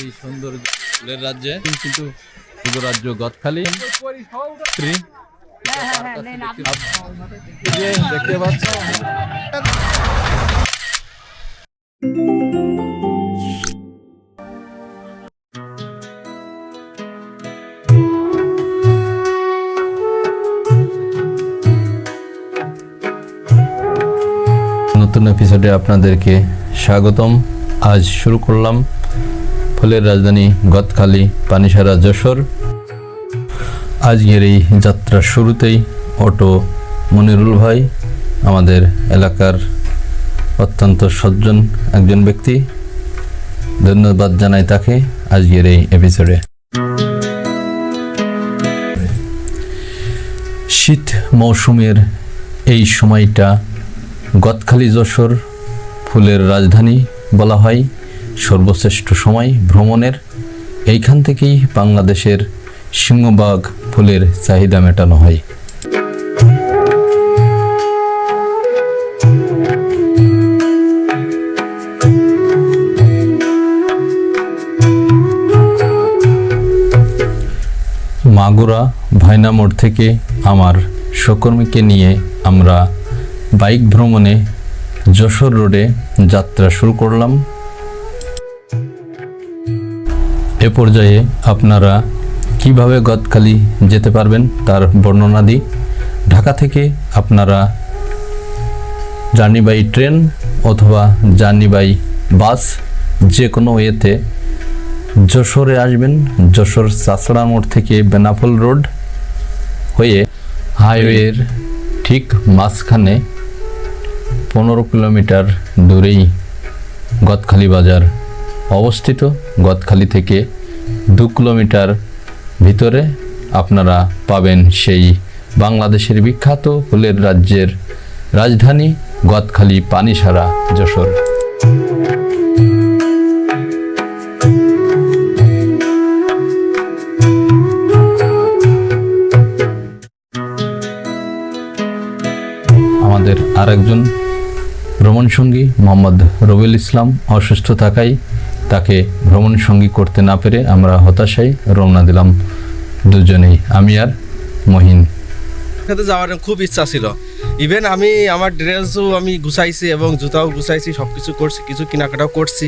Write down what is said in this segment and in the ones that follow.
এই সুন্দর ফুলের রাজ্যে, কিন্তু সুন্দর রাজ্য গদখালি দেখতে পাচ্ছ? নতুন এপিসোডে আপনাদেরকে স্বাগতম। আজ শুরু করলাম ফুলের রাজধানী গদখালি, পানিসারা, যশোর। আজকের এই যাত্রার শুরুতেই অটো মনিরুল ভাই, আমাদের এলাকার অত্যন্ত সজ্জন একজন ব্যক্তি। ধন্যবাদ জানাই তাকে আজকের এই এপিসোডে শীত মৌসুমের এই সময়টা গদখালি, যশোর ফুলের রাজধানী বলা হয়। সর্বশ্রেষ্ঠ সময় ভ্রমণের। এইখান থেকেই বাংলাদেশের সিংহবাগ ফুলের চাহিদা মেটানো হয়। মাগুরা ভাইনা মোড় থেকে আমার সহকর্মীকে নিয়ে আমরা বাইক ভ্রমণে যশোর রোডে যাত্রা শুরু করলাম। এ পর্যায়ে আপনারা কীভাবে গদখালি যেতে পারবেন তার বর্ণনা দিই। ঢাকা থেকে আপনারা জার্নি বাই ট্রেন অথবা জার্নি বাই বাস যে কোনো ওয়েতে যশোরে আসবেন। যশোর চাষড়া মোড় থেকে বেনাপোল রোড হয়ে হাইওয়ের ঠিক মাঝখানে পনেরো কিলোমিটার দূরেই গদখালি বাজার অবস্থিত গদখালি থেকে দু কিলোমিটার ভিতরে আপনারা পাবেন সেই বাংলাদেশের বিখ্যাত ফুলের রাজ্যের রাজধানী গদখালি পানিসারা যশোর। আমাদের আরেকজন ভ্রমণ সঙ্গী মোহাম্মদ রবিউল ইসলাম অসুস্থ থাকায় তাকে ভ্রমণ সঙ্গী করতে না পেরে আমরা হতাশায় রওনা দিলাম দুজনেই, আমি আর মহিন। সাথে যাওয়ার খুব ইচ্ছা ছিল। ইভেন আমি, আমার ড্রেসও আমি গুছাইছি এবং জুতাও গুছাইছি সব কিছু করছি, কিছু কেনাকাটাও করছি,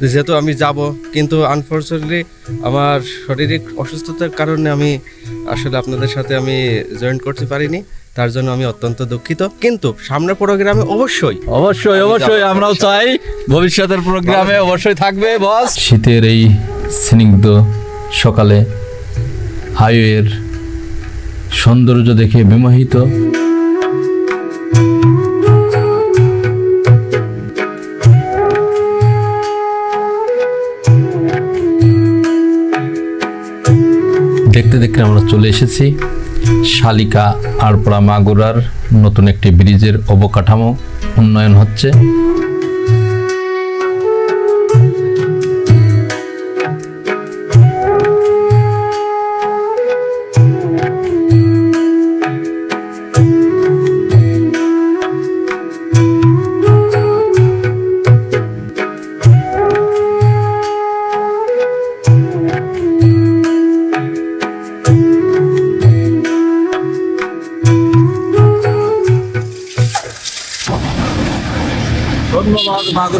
যেহেতু আমি যাব। কিন্তু আনফর্চুনেটলি আমার শারীরিক অসুস্থতার কারণে আমি আসলে আপনাদের সাথে আমি জয়েন করতে পারিনি। তার জন্য আমি অত্যন্ত দুঃখিত। কিন্তু সামনের প্রোগ্রামে অবশ্যই। অবশ্যই অবশ্যই আমরাও চাই। ভবিষ্যতের প্রোগ্রামে অবশ্যই থাকবে বস। শীতের এই স্নিগ্ধ সকালে হাইওয়ের সৌন্দর্য দেখে বিমোহিত। দেখতে দেখতে আমরা চলে এসেছি। শালিকা আরপড়া মাগুরার নতুন একটি ব্রিজের অবকাঠামো উন্নয়ন হচ্ছে।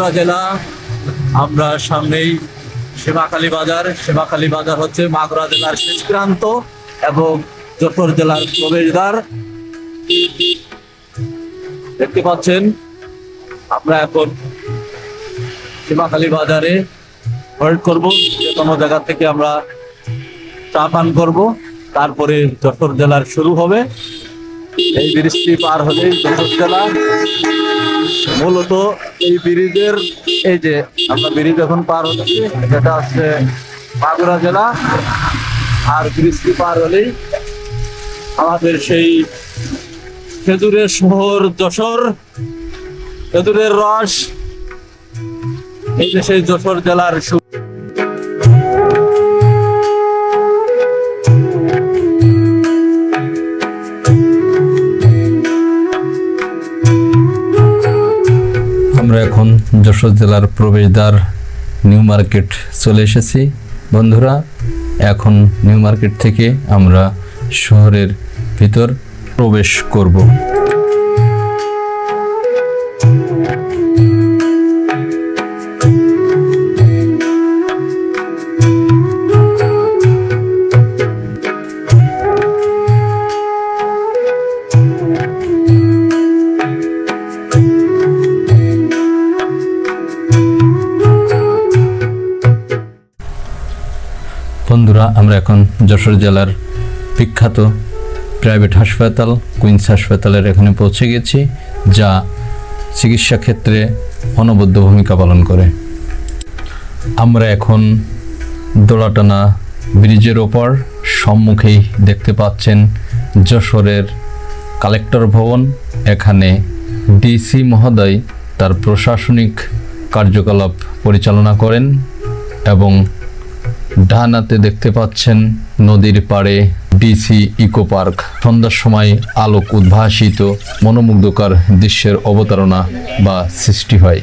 মাগুরা জেলা, আমরা সামনেই সেবাকালী বাজার। সেবাকালী বাজার হচ্ছে মাগুরা জেলার শেষ প্রান্ত এবং যশোর জেলার প্রবেশদ্বার। দেখতে পাচ্ছেন, আমরা এখন সেবাকালী বাজারে হোল্ড করব। যে কোনো জায়গা থেকে আমরা চা পান করব। তারপরে যশোর জেলার শুরু হবে। এই বৃষ্টি পার হলেই যশোর জেলা মূলত এই ব্রিজের, এই যে আমরা ব্রিজ এখন পার হচ্ছি, যেটা হচ্ছে মাগুরা জেলা। আর বৃষ্টি পার হলেই আমাদের সেই খেজুরের শহর যশোর, খেজুরের রস। এই যে সেই যশোর জেলার এখন যশোর জেলার প্রবেশদ্বার নিউ মার্কেট চলে এসেছি। বন্ধুরা, এখন নিউ মার্কেট থেকে আমরা শহরের ভিতর প্রবেশ করব। বন্ধুরা, আমরা এখন যশোর জেলার বিখ্যাত প্রাইভেট হাসপাতাল, কুইন্স হাসপাতালের এখানে পৌঁছে গেছি, যা চিকিৎসা ক্ষেত্রে অনবদ্য ভূমিকা পালন করে। আমরা এখন দোলাটানা ব্রিজের ওপর, সম্মুখেই দেখতে পাচ্ছেন যশোরের কালেক্টর ভবন, এখানে ডিসি মহোদয় তার প্রশাসনিক কার্যকলাপ পরিচালনা করেন এবং ডানাতে দেখতে পাচ্ছেন নদীর পাড়ে ডিসি ইকো পার্ক। সন্ধ্যার সময় আলোক উদ্ভাসিত, মনোমুগ্ধকর দৃশ্যের অবতারণা বা সৃষ্টি হয়।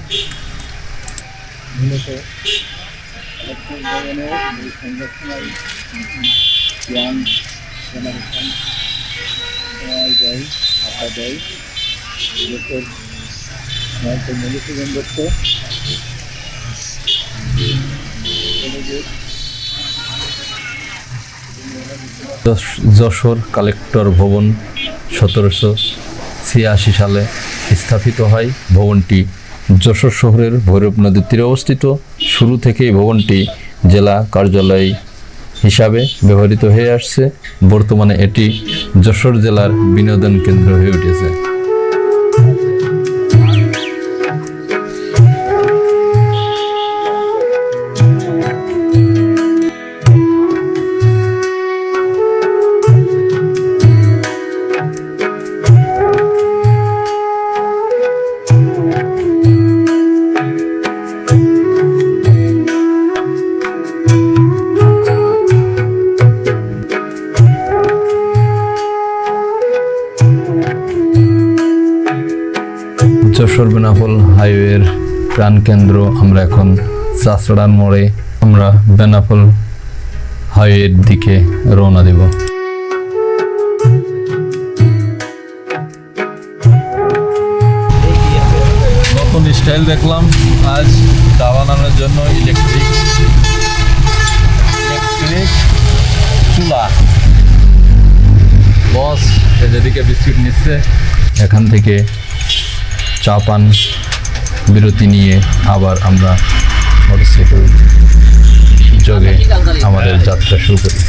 যশ- যশোর কালেক্টর ভবন সতেরোশো ছিয়াশি সালে স্থাপিত হয়। ভবনটি যশোর শহরের ভৈরব নদীর তীরে অবস্থিত। শুরু থেকেই ভবনটি জেলা কার্যালয় হিসাবে ব্যবহৃত হয়ে আসছে। বর্তমানে এটি যশোর জেলার বিনোদন কেন্দ্র হয়ে উঠেছে। প্রাণকেন্দ্র আমরা এখন চাষড়ার মোড়ে। আমরা বেনাপোল হাইওয়ের দিকে রওনা দেব। নতুন স্টাইল দেখলাম। আজ চা বানানোর জন্য ইলেকট্রিক ইলেকট্রিক চুলা। বস যেদিকে বিস্কুট নিচ্ছে। এখান থেকে চা পান। বিরতি নিয়ে আবার আমরা মোটরসাইকেল যোগে আমাদের যাত্রা শুরু করি।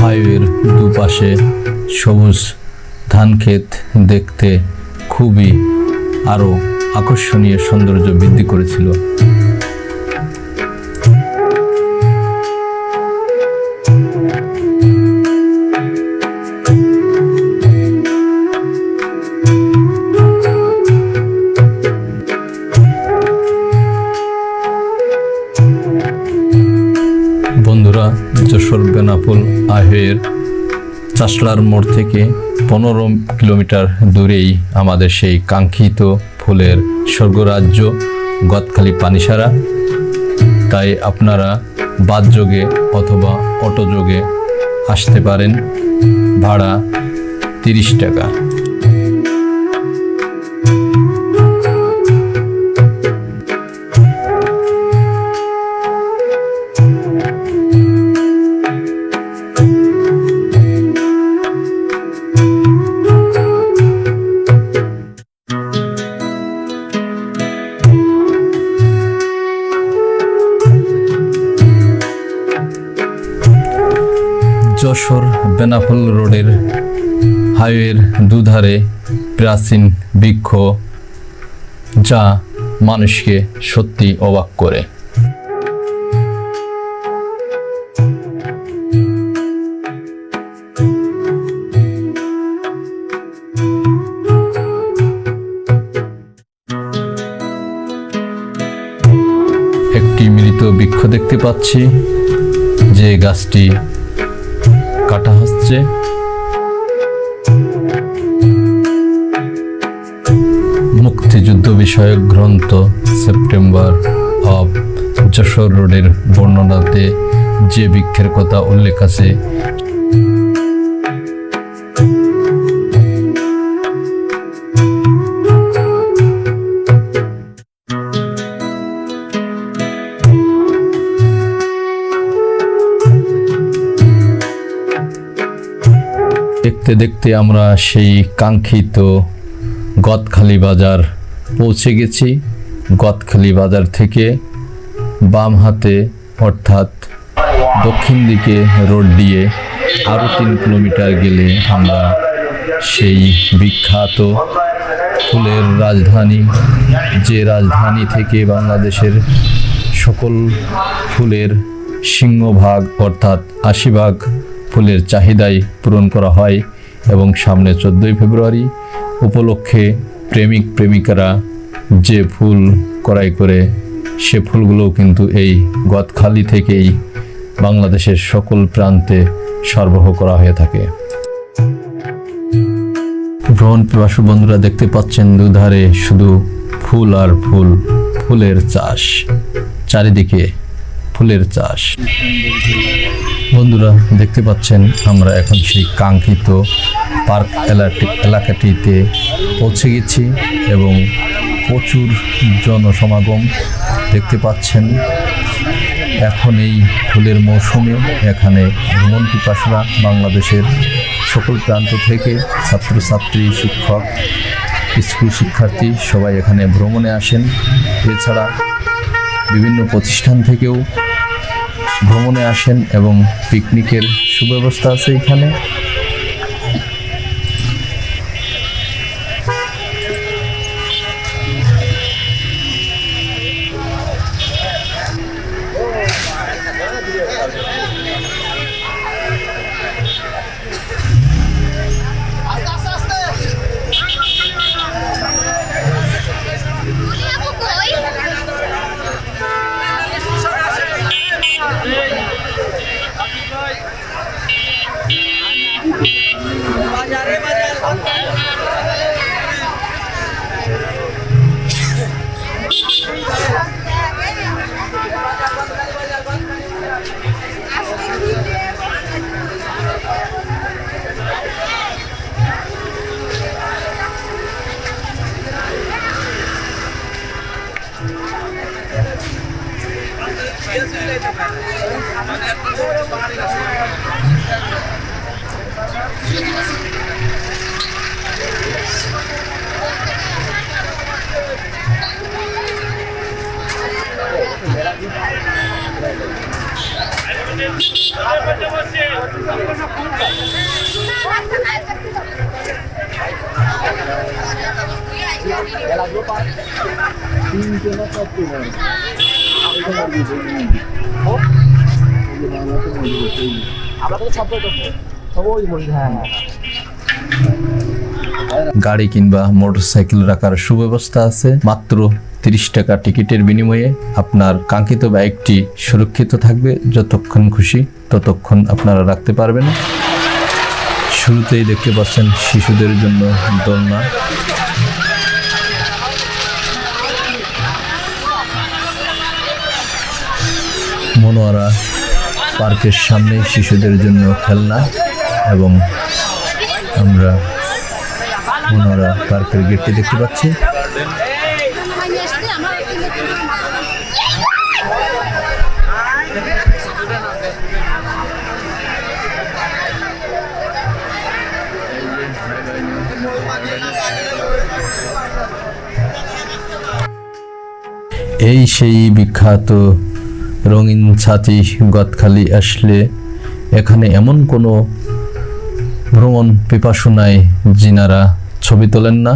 হাইওয়ের দুপাশে সবুজ ধান ক্ষেত দেখতে খুবই আরও আকর্ষণীয় সৌন্দর্য বৃদ্ধি করেছিল। যশোর আহের চাষলার মোড় থেকে পনেরো কিলোমিটার দূরেই আমাদের সেই কাঙ্ক্ষিত ফুলের স্বর্গরাজ্য গতখালি পানিসারা। তাই আপনারা বাদ যোগে অথবা অটোযোগে আসতে পারেন। ভাড়া তিরিশ টাকা। বেনাপোল রোডের হাইওয়ের দুধারে প্রাচীন বৃক্ষ যা মানুষকে সত্যি অবাক করে। একটি মৃত বৃক্ষ দেখতে পাচ্ছি। যে গাছটি কাটা হচ্ছে। মুক্তিযুদ্ধ বিষয়ক গ্রন্থ সেপ্টেম্বর অফ যশোর রোডের বর্ণনাতে যে বৃক্ষের কথা উল্লেখ আছে দেখতে দেখতে আমরা সেই কাঙ্ক্ষিত গদখালি বাজার পৌঁছে গেছি। গদখালি বাজার থেকে বাম হাতে, অর্থাৎ দক্ষিণ দিকে রোড দিয়ে আরও তিন কিলোমিটার গেলে আমরা সেই বিখ্যাত ফুলের রাজধানী, যে রাজধানী থেকে বাংলাদেশের সকল ফুলের সিংহভাগ, অর্থাৎ আশি ভাগ ফুলের চাহিদাই পূরণ করা হয়। এবং সামনে চোদ্দোই ফেব্রুয়ারি উপলক্ষে প্রেমিক প্রেমিকারা যে ফুল ক্রয় করে, সে ফুলগুলোও কিন্তু এই গদখালি থেকেই বাংলাদেশের সকল প্রান্তে সরবরাহ করা হয়ে থাকে। ভ্রমণ পিপাসু বন্ধুরা দেখতে পাচ্ছেন দুধারে শুধু ফুল আর ফুল, ফুলের চাষ, চারিদিকে ফুলের চাষ। বন্ধুরা, দেখতে পাচ্ছেন আমরা এখন সেই কাঙ্ক্ষিত পার্ক এলাকাটিতে পৌঁছে গেছি এবং প্রচুর জনসমাগম দেখতে পাচ্ছেন। এখন এই ফুলের মৌসুমে এখানে ভ্রমণ পিপাসুরা বাংলাদেশের সকল প্রান্ত থেকে ছাত্রছাত্রী, শিক্ষক, স্কুল শিক্ষার্থী সবাই এখানে ভ্রমণে আসেন। এছাড়া বিভিন্ন প্রতিষ্ঠান থেকেও ভ্রমণে আসেন এবং পিকনিকের সুব্যবস্থা আছে এখানে। গাড়ি কিংবা মোটরসাইকেল রাখার সুব্যবস্থা আছে। মাত্র তিরিশ টাকা টিকিটের বিনিময়ে আপনার কাঙ্ক্ষিত বাইকটি সুরক্ষিত থাকবে যতক্ষণ খুশি, ততক্ষণ আপনারা রাখতে পারবেন। শুরুতেই দেখতে পাচ্ছেন শিশুদের জন্য দোলনা। মনোয়ারা পার্কের সামনে শিশুদের জন্য খেলনা এবং আমরা মনোয়ারা পার্কের গেটটি দেখতে পাচ্ছি। এই সেই বিখ্যাত রঙিন ছাতি গদখালি আসলে এখানে এমন কোনো ভ্রমণ পিপাসু নাই যিনারা ছবি তোলেন না।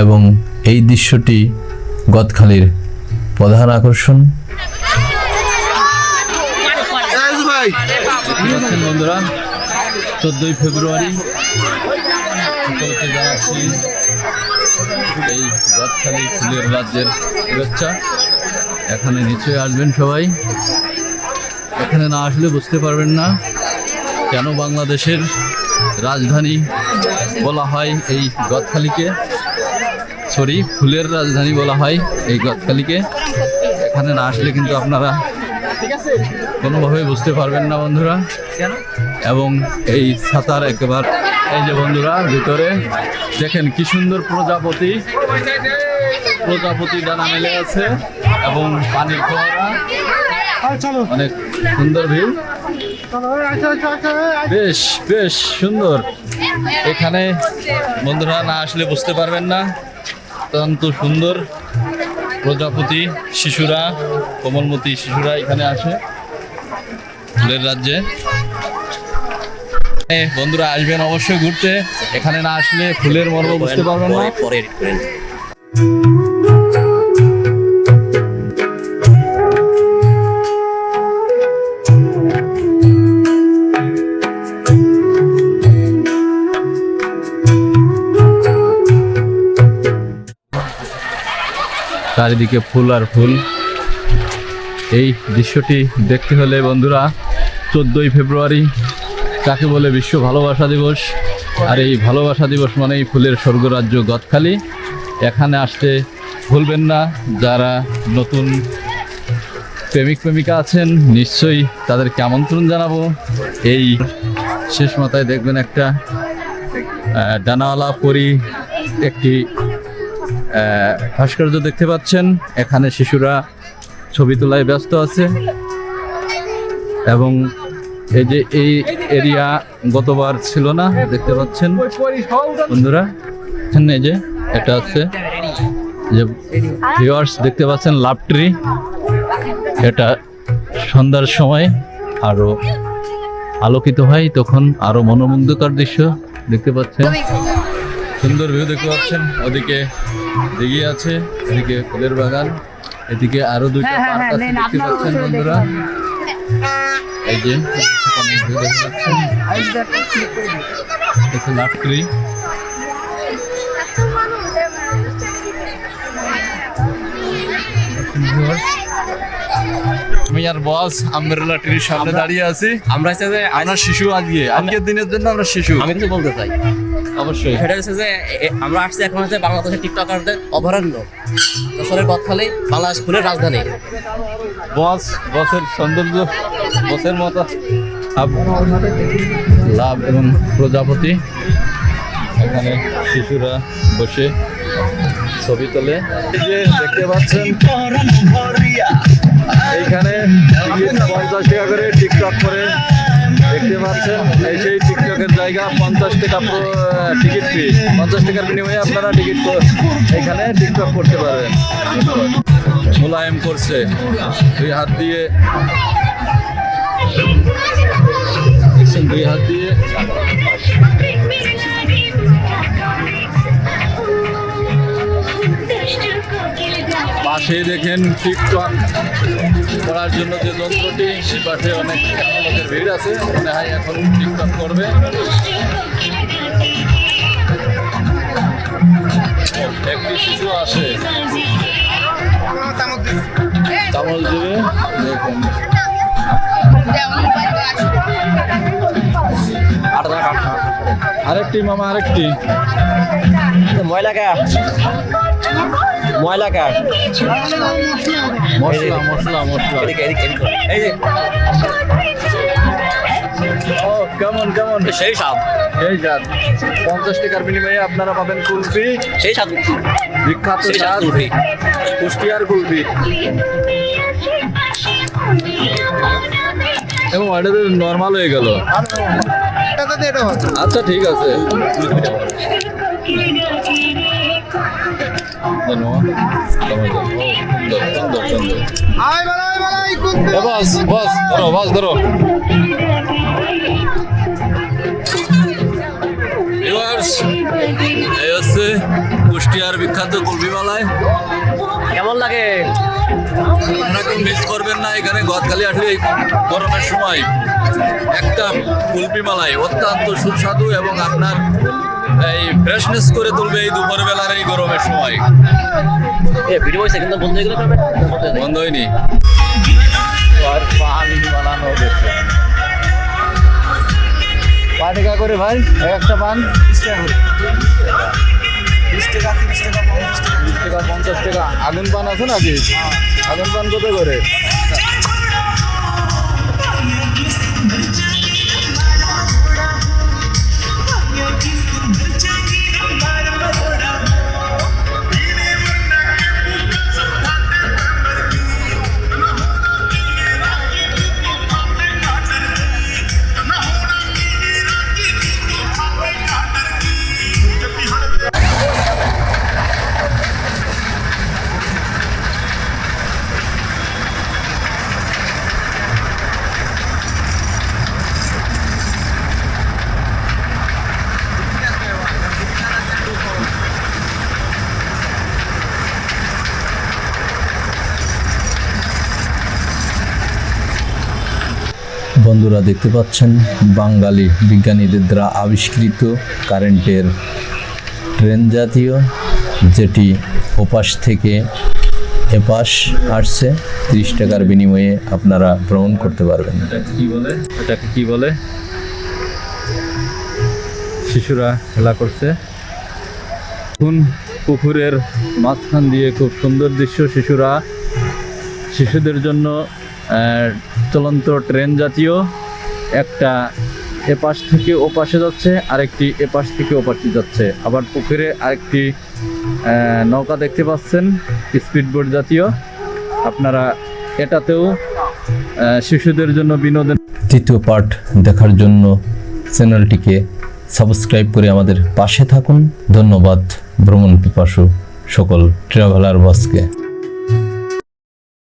এবং এই দৃশ্যটি গদখালির প্রধান আকর্ষণ। বন্ধুরা চোদ্দই ফেব্রুয়ারি। জানাচ্ছি এই গদখালি ফুলের রাজ্যের শুভেচ্ছা। এখানে নিশ্চয়ই আসবেন সবাই। এখানে না আসলে বুঝতে পারবেন না কেন বাংলাদেশের রাজধানী বলা হয় এই গদখালিকে। সরি ফুলের রাজধানী বলা হয় এই গদখালিকে। এখানে না আসলে কিন্তু আপনারা কোনোভাবেই বুঝতে পারবেন না বন্ধুরা। এবং এই ছাতার একেবারে, এই যে বন্ধুরা, ভিতরে দেখেন কি সুন্দর প্রজাপতি। প্রজাপতি ডানা মেলে আছে এবং পানির ফোয়ারা অনেক সুন্দর ভিউ বেশ বেশ সুন্দর। এখানে বন্ধুরা না আসলে বুঝতে পারবেন না। অত্যন্ত সুন্দর প্রজাপতি শিশুরা কোমলমতি শিশুরা এখানে আসে ফুলের রাজ্যে। বন্ধুরা আসবেন অবশ্যই ঘুরতে। এখানে না আসলে ফুলের মর্ম বুঝতে পারবেন না। চারিদিকে ফুল আর ফুল। এই দৃশ্যটি দেখতে হলে বন্ধুরা চোদ্দোই ফেব্রুয়ারি কাকে বলে বিশ্ব ভালোবাসা দিবস? আর এই ভালোবাসা দিবস মানেই ফুলের স্বর্গরাজ্য গদখালি। এখানে আসতে ভুলবেন না, যারা নতুন প্রেমিক প্রেমিকা আছেন, নিশ্চয়ই তাদেরকে আমন্ত্রণ জানাব। এই শেষ মাথায় দেখবেন একটা ডানাওয়ালা পরি একটি ভাস্কর্য দেখতে পাচ্ছেন। এখানে শিশুরা ছবি তোলায় ব্যস্ত আছে। এবং এই যে এই এরিয়া গতবার ছিল না, দেখতে পাচ্ছেন। বন্ধুরা এই যে এটা আছে। যে ভিউয়ার্স দেখতে পাচ্ছেন, লাভ ট্রি। এটা সন্ধ্যার সময় আরও আলোকিত হয়, তখন আরও মনোমুগ্ধকর দৃশ্য দেখতে পাচ্ছেন। সুন্দর ভিউ দেখতে পাচ্ছেন। ওদিকে দিঘি আছে এদিকে ফুলের বাগান এদিকে আরও দুইটা হ্যাঁ, হ্যাঁ, পার্ক আছে দেখতে পাচ্ছেন বন্ধুরা। এই যে অনেক দেখতে পাচ্ছেন। আমি আর বস আমব্রেলা ট্রির সামনে দাঁড়িয়ে আছি। আমরা যে আমরা শিশু আজকে। আজকের দিনের জন্য আমরা শিশু। আমি কিছু বলতে চাই। অবশ্যই। সেটা হচ্ছে যে আমরা আসছি এখন হচ্ছে বাংলাদেশের টিকটকারদের অভয়ারণ্য। যশোরের পথখালি বাংলাদেশ ফুলের রাজধানী। বস বসের সৌন্দর্য বসের মতো। লাভ- এবং প্রজাপতি। এখানে শিশুরা বসে ছবি তোলে। যে দেখতে পাচ্ছেন এইখানে পঞ্চাশ টাকা করে টিকটক করে দেখতে পাচ্ছেন, এই সেই টিকটকের জায়গা, পঞ্চাশ টাকা টিকিট ফি পঞ্চাশ টাকার বিনিময়ে আপনারা টিকিট এখানে টিকটক করতে পারবেন। মোলায়েম করছে, দুই হাত দিয়ে। দুই হাত দিয়ে পাশে দেখেন টিকটক করার জন্য যে যন্ত্রটি সে পাশে অনেক লোকের ভিড় আছে। মনে হয় এখন টিকটক করবে। একটি শিশু আসে। চামচ দেবে দেখুন। আরেকটি মামা, আরেকটি। ময়লা কা ময়লা কা মশলা মশলা মশলা। এই যে ও কেমন কেমন? সেই স্বাদ। এই জাত পঞ্চাশ টাকার বিনিময়ে আপনারা পাবেন কুলফি। সেই স্বাদ। বিখ্যাত সেই কুলফি। কুষ্টিয়ার কুলফি। এবং এটা তো নর্মাল হয়ে গেল। আচ্ছা ঠিক আছে। বস বস ধরো বস ধরো। Viewers, এই হচ্ছে কুষ্টিয়ার বিখ্যাত কুলফি মালায় কেমন লাগে? আপনারা মিস করবেন না এখানে গদখালি আসলে এই গরমের সময় একটা কুলপি মালাই অত্যন্ত সুস্বাদু এবং আপনার এই ফ্রেশনেস করে তুলবে এই দুপুর বেলার এই গরমের সময়। এ ভিডিও হয়েছে কিন্তু বন্ধু বন্ধ হয়ে যায়। বন্ধ হয়নি। পাঁচ টাকা করে ভাই একটা পান। বিশ টাকা বিশ টাকা তিরিশ টাকা টাকা। পঞ্চাশ টাকা। আগুন পান আছে নাকি? আগুন পান কত করে? দেখতে পাচ্ছেন বাঙালি বিজ্ঞানীদের দ্বারা আবিষ্কৃত কারেন্টের ট্রেন জাতীয়, যেটি ওপাশ থেকে এপাশ আসছে। ত্রিশ টাকার বিনিময়ে আপনারা ভ্রমণ করতে পারবেন। কি বলে? এটাকে কি বলে? শিশুরা খেলা করছে। এখন পুকুরের মাঝখান দিয়ে খুব সুন্দর দৃশ্য শিশুরা। শিশুদের জন্য চলন্ত ট্রেন জাতীয়। একটা এপাশ থেকে ওপাশে যাচ্ছে, আরেকটি এপাশ থেকে ওপাশে যাচ্ছে। আবার পুকুরে আরেকটি নৌকা দেখতে পাচ্ছেন, স্পিডবোট জাতীয়। আপনারা এটাতেও শিশুদের জন্য বিনোদন তৃতীয় পার্ট দেখার জন্য চ্যানেলটিকে সাবস্ক্রাইব করে আমাদের পাশে থাকুন। ধন্যবাদ, ভ্রমণ পিপাসু সকল ট্রাভেলার বসকে